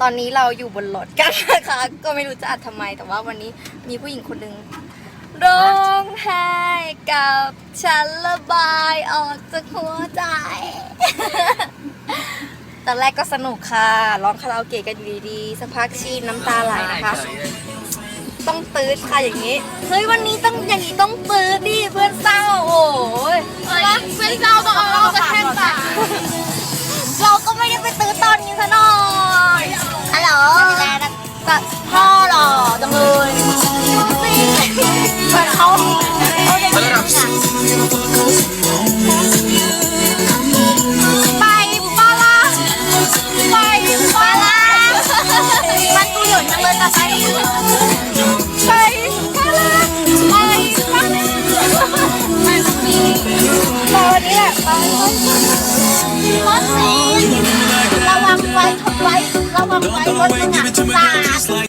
ตอนนี้เราอยู่บนรถกันนะคะ ก็ไม่รู้จะอัดทำไม แต่ว่าวันนี้มีผู้หญิงคนหนึ่งร้องไห้กับฉันระบายออกจากหัวใจ ตอนแรกก็สนุกค่ะ ร้องคาราโอเกะกันอยู่ดีๆสักพักชีน้ำตาไหลนะคะ ต้องตื้ดค่ะอย่างนี้ เฮ้ยวันนี้ต้องอย่างนี้ต้องตื้ดดิ แต่พ่อหล่อจังเลยเหมือนเขาเขาเด็กๆนะไปปาลาไปปาลามันกูหยุดจังเลยแต่ไปไปปาลาไปปาลาไปตรงนี้ตอนนี้แหละไปรถสีระวังไว้ไว้ งไว้รถมึงอะสาด